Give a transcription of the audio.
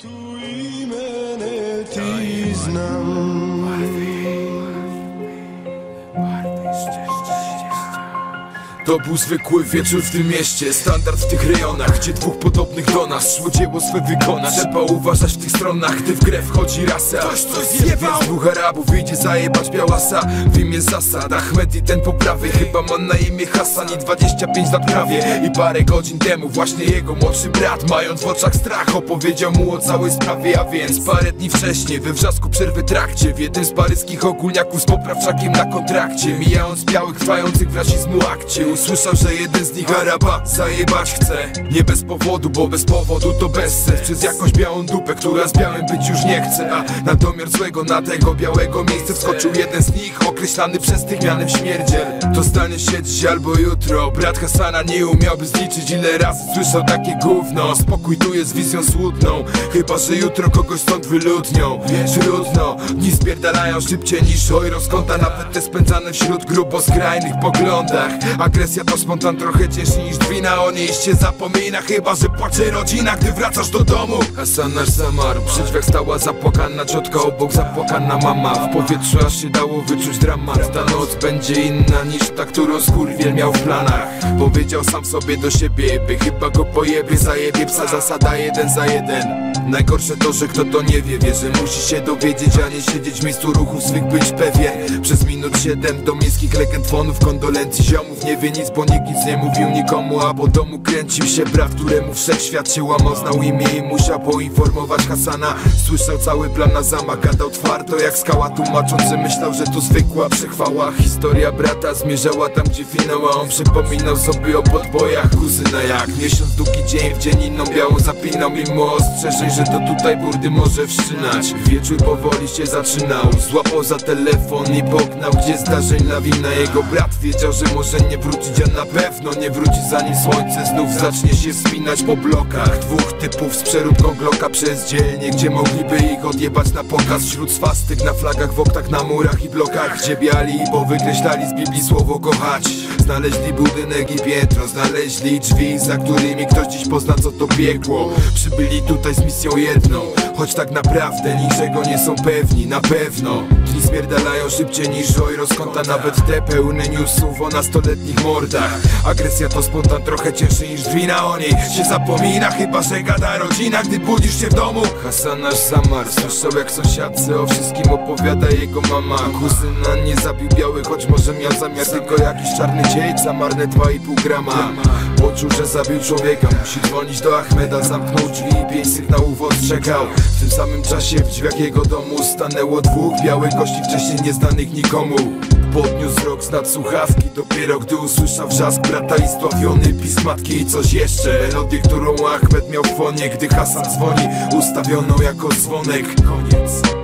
Tu imene ti znam. To był zwykły wieczór w tym mieście. Standard w tych rejonach, gdzie dwóch podobnych do nas Szło dzieło swe wykonać Trzeba uważać w tych stronach, gdy w grę wchodzi rasa. Ktoś coś zjebał. dwóch Arabów wyjdzie zajebać białasa. W imię zasad, Ahmed i ten po prawej. Chyba ma na imię Hasan i 25 lat prawie. I parę godzin temu właśnie jego młodszy brat Mając w oczach strach opowiedział mu o całej sprawie. A więc parę dni wcześniej we wrzasku przerwy trakcie W jednym z paryskich ogólniaków z poprawczakiem na kontrakcie. Mijając białych trwających w rasizmu akcie Usłyszał, że jeden z nich Araba zajebać chce. Nie bez powodu, bo bez powodu to bez sens. Przez jakąś białą dupę, która z białym być już nie chce. A na domiar złego na tego białego miejsce wskoczył jeden z nich Określany przez tych mianem śmierdziel. To stanie się dziś albo jutro. Brat Hasana nie umiałby zliczyć ile razy słyszał takie gówno. Spokój tu jest wizją słudną Chyba, że jutro kogoś stąd wyludnią. Trudno, dni spierdalają szybciej niż oj rozkąta Nawet te spędzane wśród grubo skrajnych poglądach Agresja to spontan trochę cięższy niż dwina O niej się zapomina, chyba że płacze rodzina Gdy wracasz do domu. Hasan nasz zamarł, przy drzwiach stała zapłakana ciotka. Obok zapłakana mama, w powietrzu aż się dało wyczuć dramat. Ta noc będzie inna niż ta, którą skurwiel miał w planach. Powiedział sam sobie do siebie, by chyba go pojebie Zajebie psa, zasada jeden za jeden. Najgorsze to, że kto to nie wie, wie, że musi się dowiedzieć A nie siedzieć w miejscu ruchów swych być pewien. Przez minut siedem do miejskich legend fonów Kondolencji ziomów nie wie nic, bo nikt nic nie mówił nikomu A po domu kręcił się brat, któremu wszechświat się łamał Znał imię i musiał poinformować Hasana. Słyszał cały plan na zamach, gadał twardo jak skała Tłumacząc, że myślał, że to zwykła przechwała. Historia brata zmierzała tam, gdzie finał A on przypominał sobie o podbojach kuzyna. Jak miesiąc, długi dzień w dzień inną białą zapinał Mimo ostrzeżeń, że to tutaj burdy może wszczynać. Wieczór powoli się zaczynał Złapał za telefon i poknał Gdzie zdarzeń lawina. Jego brat wiedział, że może nie wrócić A na pewno nie wróci zanim słońce znów zacznie się spinać po blokach. Dwóch typów z przeróbką gloka przez dzielnie Gdzie mogliby ich odjebać na pokaz. Wśród swastyk na flagach, w oktach, na murach i blokach. Gdzie biali, bo wykreślali z Biblii słowo kochać. Znaleźli budynek i piętro Znaleźli drzwi, za którymi ktoś dziś pozna co to piekło. Przybyli tutaj z misją jedną Choć tak naprawdę niczego nie są pewni, na pewno. Dni spierdalają szybciej niż oj rozkąta Nawet te pełne newsów o nastoletnich mordach Agresja to spontan trochę cięższy niż wina o niej. Się zapomina, chyba że gada rodzina Gdy budzisz się w domu. Hasan nasz zamarł, słyszał jak sąsiadce O wszystkim opowiada jego mama. Kuzyna nie zabił biały, choć może miał zamiar Tylko jakiś czarny dzieć za marne 2,5 grama. Poczuł, że zabił człowieka Musi dzwonić do Ahmeda Zamknął drzwi i pięć sygnałów ostrzegał. W tym samym czasie w drzwiach jego domu Stanęło dwóch białych gości Wcześniej nieznanych nikomu Podniósł wzrok z nad słuchawki Dopiero gdy usłyszał wrzask brata i stławiony pis matki. I coś jeszcze Melodię, którą Ahmed miał w fonie Gdy Hasan dzwoni Ustawioną jako dzwonek. Koniec